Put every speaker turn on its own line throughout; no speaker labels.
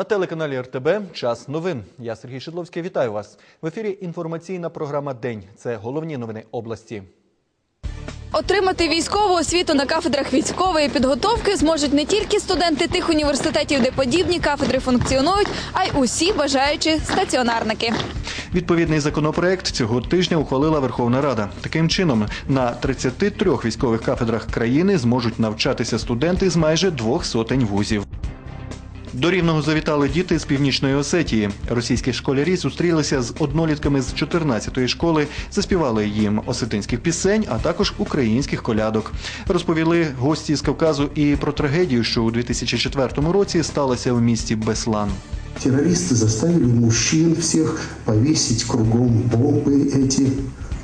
На телеканалі РТБ час новин. Я Сергій Шидловський. Вітаю вас. В ефірі інформаційна програма День. Це головні новини області.
Отримати військову освіту на кафедрах військової підготовки зможуть не тільки студенти тих університетів, де подібні кафедри функціонують, а й усі бажаючі стаціонарники.
Відповідний законопроект цього тижня ухвалила Верховна Рада. Таким чином, на 33 військових кафедрах країни зможуть навчатися студенти з майже двох сотень вузів. До Рівного завітали діти з північної Осетії. Російські школярі зустрілися з однолітками з 14-ї школи, заспівали їм осетинських пісень, а також українських колядок. Розповіли гості з Кавказу і про трагедію, що у 2004 році сталося в місті Беслан.
Террористы заставили мужчин всех повесить кругом бомбы эти,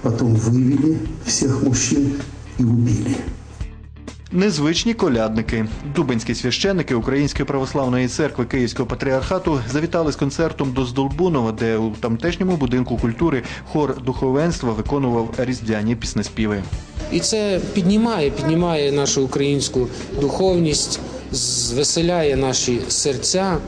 потом вывели всех мужчин и убили.
Незвичні колядники. Дубинські священники Української православної церкви Київського патріархату завітали з концертом до Здолбунова, де у тамтешньому будинку культури хор духовенства виконував різдвяні піснеспіви.
І це піднімає, піднімає нашу українську духовність, звеселяє наші серця.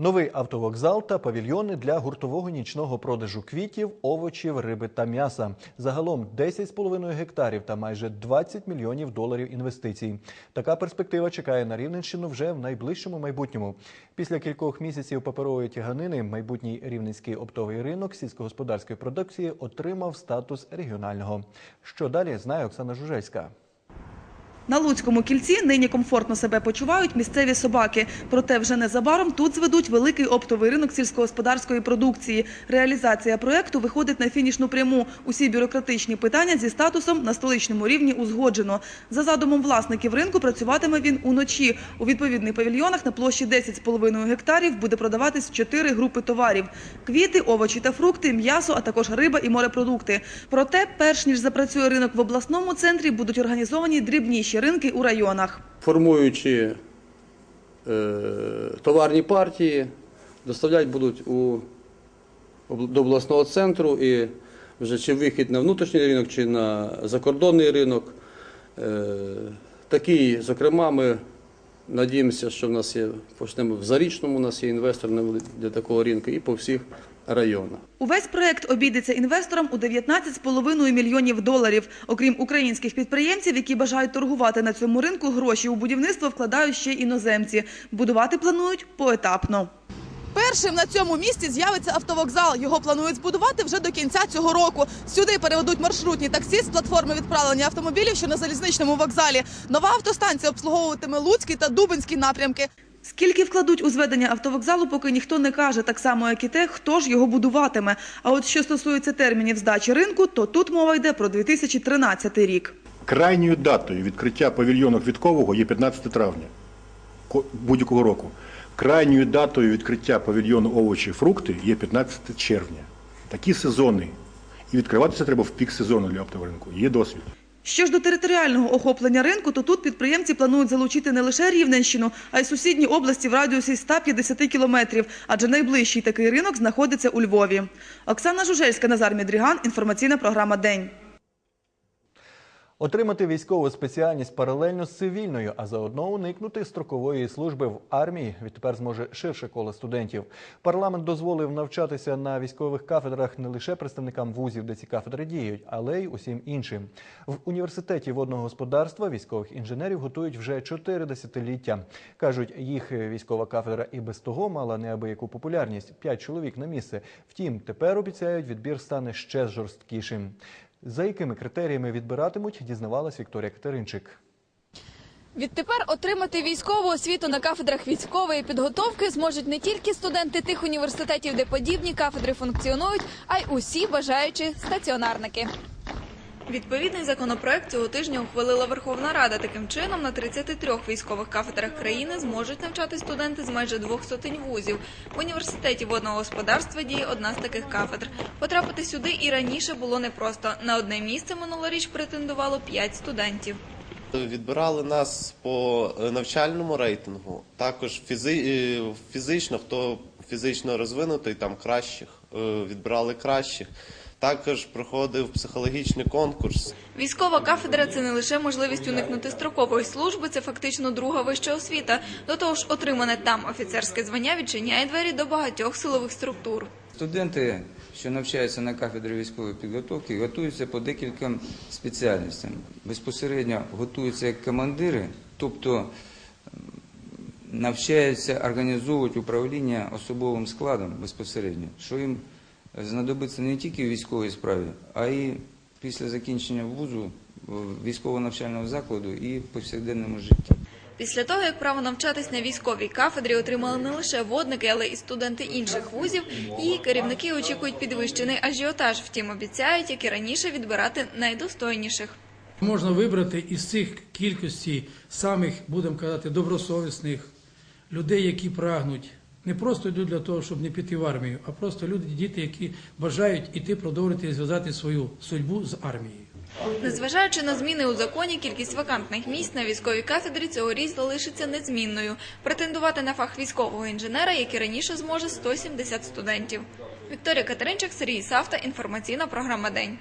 Новий автовокзал та павільйони для гуртового нічного продажу квітів, овочів, риби та м'яса. Загалом 10,5 гектарів та майже 20 мільйонів доларів інвестицій. Така перспектива чекає на Рівненщину вже в найближчому майбутньому. Після кількох місяців паперової тяганини майбутній рівненський оптовий ринок сільськогосподарської продукції отримав статус регіонального. Що далі знає Оксана Жужельська.
На Луцькому кільці нині комфортно себе почувають місцеві собаки. Проте вже незабаром тут зведуть великий оптовий ринок сільськогосподарської продукції. Реалізація проекту виходить на фінішну пряму. Усі бюрократичні питання зі статусом на столичному рівні узгоджено. За задумом власників ринку працюватиме він уночі. У відповідних павільйонах на площі 10,5 гектарів буде продаватись чотири групи товарів: квіти, овочі та фрукти, м'ясо, а також риба і морепродукти. Проте, перш ніж запрацює ринок в обласному центрі, будуть організовані дрібніші ринки у районах.
формуючи е, товарні партії, доставляти будуть у, до обласного центру і вже чи вихід на внутрішній ринок, чи на закордонний ринок. Е, такий, зокрема, ми надіємося, що в нас є, почнемо в Зарічному, у нас є інвестор для такого ринку і по всіх районах.
Увесь проект обійдеться інвесторам у 19,5 мільйонів доларів. Окрім українських підприємців, які бажають торгувати на цьому ринку, гроші у будівництво вкладають ще іноземці. Будувати планують поетапно. Першим на цьому місці з'явиться автовокзал. Його планують збудувати вже до кінця цього року. Сюди переведуть маршрутні таксі з платформи відправлення автомобілів, що на залізничному вокзалі. Нова автостанція обслуговуватиме Луцький та Дубинський напрямки. Скільки вкладуть у зведення автовокзалу, поки ніхто не каже, так само, як і те, хто ж його будуватиме. А от що стосується термінів здачі ринку, то тут мова йде про 2013 рік.
Крайньою датою відкриття павільйону квіткового є 15 травня ко- будь-якого року. Крайньою датою відкриття павільйону овочі і фрукти є 15 червня. Такі сезони. І відкриватися треба в пік сезону для оптового ринку. Є досвід.
Що ж до територіального охоплення ринку, то тут підприємці планують залучити не лише Рівненщину, а й сусідні області в радіусі 150 кілометрів, адже найближчий такий ринок знаходиться у Львові. Оксана Жужельська, Назар Мідріган, інформаційна програма «День».
Отримати військову спеціальність паралельно з цивільною, а заодно уникнути строкової служби в армії відтепер зможе ширше коло студентів. Парламент дозволив навчатися на військових кафедрах не лише представникам вузів, де ці кафедри діють, але й усім іншим. В університеті водного господарства військових інженерів готують вже чотири десятиліття. кажуть, їх військова кафедра і без того мала неабияку популярність п'ять чоловік на місце. Втім, тепер обіцяють, відбір стане ще жорсткішим. За якими критеріями відбиратимуть, дізнавалась Вікторія Катеринчик.
Відтепер отримати військову освіту на кафедрах військової підготовки зможуть не тільки студенти тих університетів, де подібні кафедри функціонують, а й усі бажаючі стаціонарники.
Відповідний законопроект цього тижня ухвалила Верховна Рада. Таким чином, на 33 військових кафедрах країни зможуть навчати студенти з майже двох сотень вузів. В університеті водного господарства діє одна з таких кафедр. Потрапити сюди і раніше було непросто. На одне місце минулоріч претендувало 5 студентів.
Відбирали нас по е, навчальному рейтингу, також е, фізично, хто фізично розвинутий, там кращих, е, відбирали кращих. Також проходив психологічний конкурс.
Військова кафедра це не лише можливість уникнути строкової служби, це фактично друга вища освіта. До того ж, отримане там офіцерське звання відчиняє двері до багатьох силових структур.
Студенти, що навчаються на кафедрі військової підготовки, готуються по декільком спеціальностям. Безпосередньо готуються як командири, тобто навчаються організовувати управління особовим складом безпосередньо, що їм знадобиться не тільки в військовій справі, а й після закінчення вузу військово-навчального закладу і в повсякденному житті.
Після того, як право навчатись на військовій кафедрі отримали не лише водники, але й студенти інших вузів, її керівники очікують підвищений ажіотаж. Втім, обіцяють, як і раніше, відбирати найдостойніших.
Можна вибрати із цих кількості самих, будемо казати, добросовісних людей, які прагнуть. Не просто йдуть для того, щоб не піти в армію, а просто люди, діти, які бажають іти продовжити зв'язати свою судьбу з армією.
Незважаючи на зміни у законі, кількість вакантних місць на військовій кафедрі цьогоріч залишиться незмінною. Претендувати на фах військового інженера, як і раніше, зможе 170 студентів. Вікторія Катеринчик, Сергій Савта. Інформаційна програма День.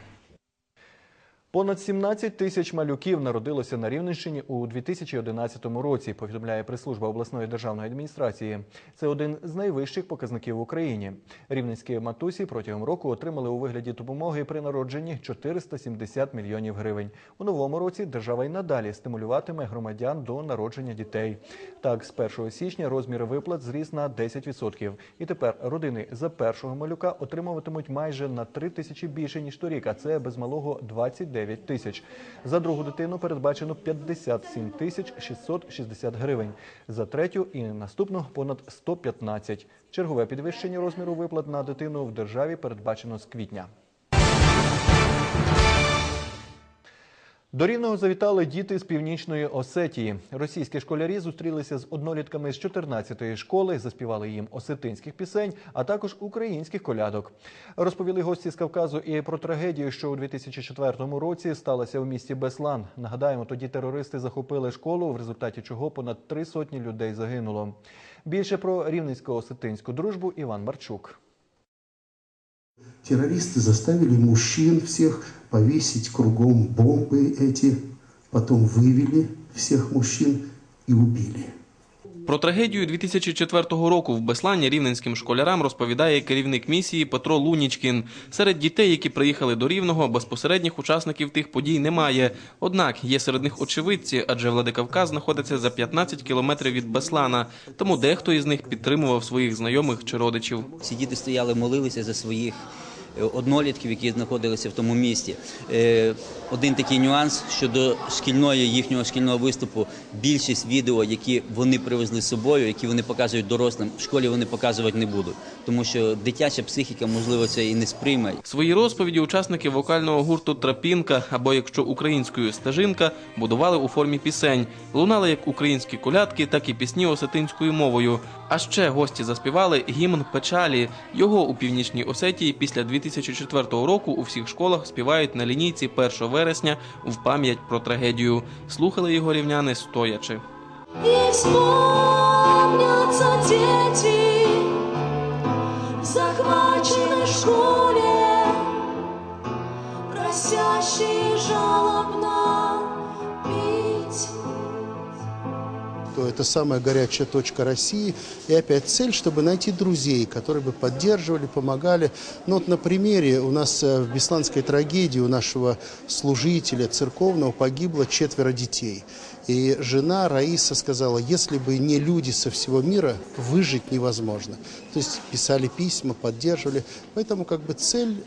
Понад 17 тисяч малюків народилося на Рівненщині у 2011 році, повідомляє прес-служба обласної державної адміністрації. Це один з найвищих показників в Україні. Рівненські матусі протягом року отримали у вигляді допомоги при народженні 470 мільйонів гривень. У новому році держава й надалі стимулюватиме громадян до народження дітей. Так, з 1 січня розмір виплат зріс на 10%. І тепер родини за першого малюка отримуватимуть майже на 3 тисячі більше ніж торік, а це без малого 29 тисяч. За другу дитину передбачено 57 тисяч 660 гривень. За третю і наступну понад 115. Чергове підвищення розміру виплат на дитину в державі передбачено з квітня. До Рівного завітали діти з північної Осетії. Російські школярі зустрілися з однолітками з 14-ї школи, заспівали їм осетинських пісень, а також українських колядок. Розповіли гості з Кавказу і про трагедію, що у 2004 році сталася у місті Беслан. Нагадаємо, тоді терористи захопили школу, в результаті чого понад три сотні людей загинуло. Більше про рівненсько-осетинську дружбу Іван Марчук.
Террористы заставили мужчин всех повесить кругом бомбы эти, потом вывели всех мужчин и убили.
Про трагедію 2004 року в Беслані рівненським школярам розповідає керівник місії Петро Лунічкін. Серед дітей, які приїхали до Рівного, безпосередніх учасників тих подій немає. Однак є серед них очевидці, адже Владикавказ знаходиться за 15 кілометрів від Беслана. Тому дехто із них підтримував своїх знайомих чи родичів.
Ці діти стояли, молилися за своїх однолітків, які знаходилися в тому місті. Е, Один такий нюанс щодо шкільної їхнього шкільного виступу. Більшість відео, які вони привезли з собою, які вони показують дорослим, в школі вони показувати не будуть, тому що дитяча психіка, можливо, це і не сприйме.
Свої розповіді учасники вокального гурту Трапінка або якщо українською стежинка будували у формі пісень. Лунали як українські колядки, так і пісні осетинською мовою. А ще гості заспівали гімн печалі. Його у північній Осетії після 2004 року у всіх школах співають на лінійці 1 вересня в пам'ять про трагедію. Слухали його рівняни стоячи.
І вспомнятся діти в захваченій школі, просящі жалобно
то это самая горячая точка России. И опять цель, чтобы найти друзей, которые бы поддерживали, помогали. Ну вот на примере у нас э, в Бесланской трагедии у нашего служителя церковного погибло четверо детей. И жена Раиса сказала, если бы не люди со всего мира, выжить невозможно. То есть писали письма, поддерживали. Поэтому как бы цель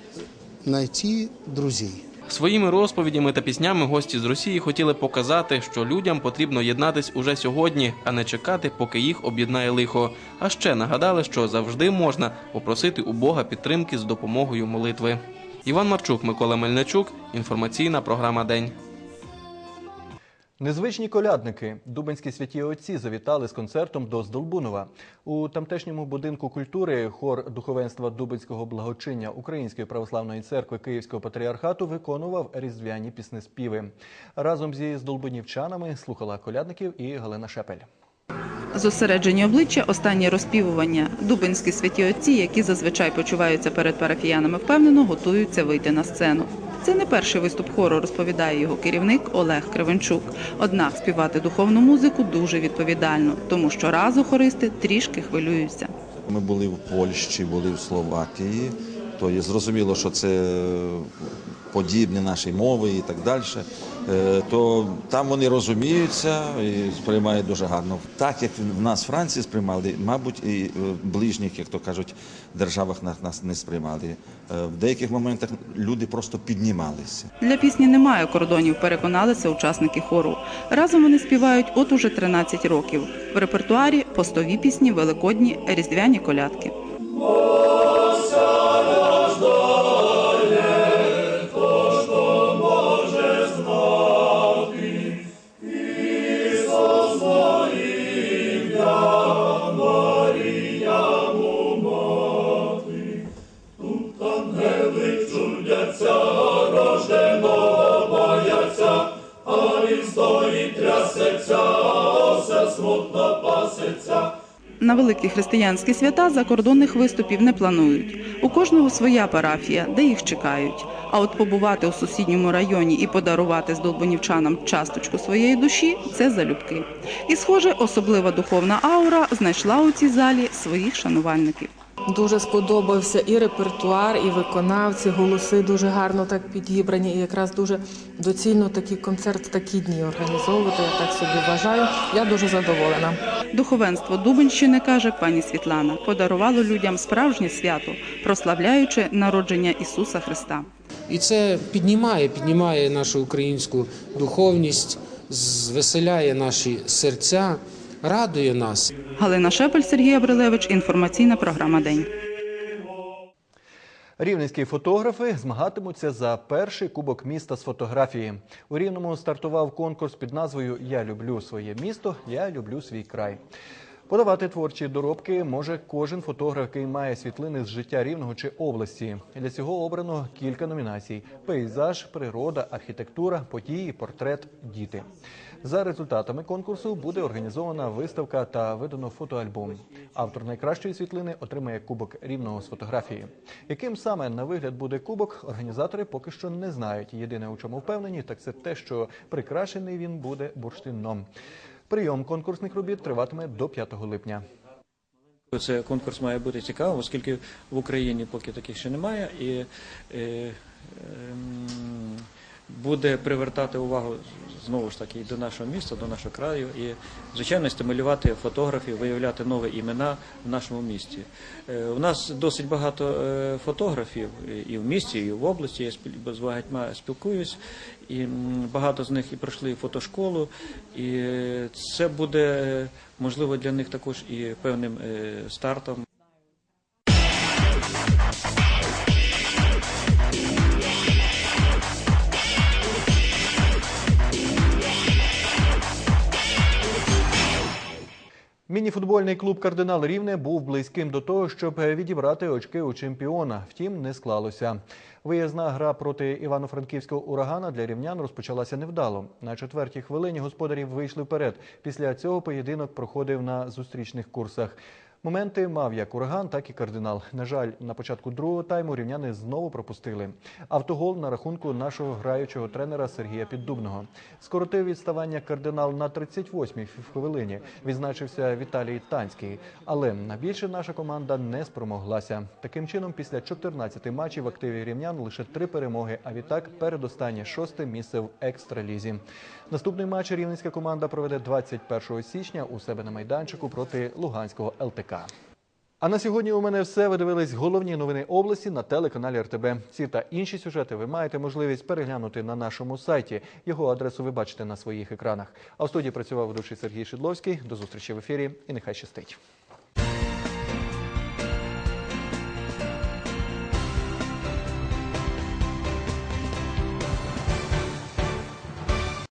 найти друзей.
Своїми розповідями та піснями гості з Росії хотіли показати, що людям потрібно єднатись уже сьогодні, а не чекати, поки їх об'єднає лихо. А ще нагадали, що завжди можна попросити у Бога підтримки з допомогою молитви. Іван Марчук, Микола Мельничук. Інформаційна програма День.
Незвичні колядники Дубенські святі отці завітали з концертом до Здолбунова. У тамтешньому будинку культури хор духовенства Дубенського благочиння Української православної церкви Київського патріархату виконував різдвяні піснеспіви. Разом зі здолбунівчанами слухала колядників і Галина Шепель.
Зосереджені обличчя, останні розпівування. Дубинські святі отці, які зазвичай почуваються перед парафіянами впевнено, готуються вийти на сцену. Це не перший виступ хору, розповідає його керівник Олег Кривенчук. Однак співати духовну музику дуже відповідально, тому що разу хористи трішки хвилюються.
Ми були в Польщі, були в Словакії, то є зрозуміло, що це подібні наші мови і так далі. Е, То там вони розуміються і сприймають дуже гарно. Так як в нас Франції сприймали, мабуть, і в ближніх, як то кажуть, державах нас- не сприймали. Е, В деяких моментах люди просто піднімалися.
Для пісні немає кордонів, переконалися учасники хору. Разом вони співають от уже 13 років. В репертуарі постові пісні, великодні, різдвяні колядки. Великі християнські свята закордонних виступів не планують. У кожного своя парафія, де їх чекають. А от побувати у сусідньому районі і подарувати здолбунівчанам часточку своєї душі це залюбки. І, схоже, особлива духовна аура знайшла у цій залі своїх шанувальників.
Дуже сподобався і репертуар, і виконавці, голоси дуже гарно так підібрані. І якраз дуже доцільно такий концерт в такі дні організовувати. Я так собі вважаю. Я дуже задоволена.
Духовенство Дубенщини, каже пані Світлана, подарувало людям справжнє свято, прославляючи народження Ісуса Христа.
І це піднімає, піднімає нашу українську духовність, звеселяє наші серця, радує нас.
Галина Шепель, Сергій Абрилевич, інформаційна програма День.
Рівненські фотографи змагатимуться за перший кубок міста з фотографії. У Рівному стартував конкурс під назвою Я люблю своє місто, я люблю свій край. Подавати творчі доробки може кожен фотограф, який має світлини з життя рівного чи області. Для цього обрано кілька номінацій: пейзаж, природа, архітектура, події, портрет, діти. За результатами конкурсу буде організована виставка та видано фотоальбом. Автор найкращої світлини отримає кубок рівного з фотографії. Яким саме на вигляд буде кубок, організатори поки що не знають. Єдине, у чому впевнені, так це те, що прикрашений він буде бурштином. Прийом конкурсних робіт триватиме до 5 липня.
Це конкурс має бути цікавим, оскільки в Україні поки таких ще немає, і і, ем, буде привертати увагу знову ж таки до нашого міста, до нашого краю, і звичайно стимулювати фотографів, виявляти нові імена в нашому місті. Е, У нас досить багато е, фотографів і в місті, і в області. Я з багатьма спілкуюсь, і багато з них і пройшли фотошколу, і е, це буде можливо для них також і певним стартом.
Мініфутбольний клуб Кардинал Рівне був близьким до того, щоб відібрати очки у чемпіона. Втім, не склалося. Виїзна гра проти івано-франківського урагана для рівнян розпочалася невдало. На четвертій хвилині господарі вийшли вперед. Після цього поєдинок проходив на зустрічних курсах. Моменти мав як ураган, так і кардинал. На жаль, на початку другого тайму рівняни знову пропустили. Автогол на рахунку нашого граючого тренера Сергія Піддубного. Скоротив відставання кардинал на 38-й хвилині. Відзначився Віталій Танський. Але на більше наша команда не спромоглася. Таким чином, після 14 матчів в активі рівнян лише три перемоги, а відтак передостаннє шосте місце в екстралізі. Наступний матч рівненська команда проведе 21 січня у себе на майданчику проти Луганського ЛТК. А на сьогодні у мене все. Ви дивились головні новини області на телеканалі РТБ. Ці та інші сюжети ви маєте можливість переглянути на нашому сайті. Його адресу ви бачите на своїх екранах. А в студії працював ведучий Сергій Шидловський. До зустрічі в ефірі і нехай щастить.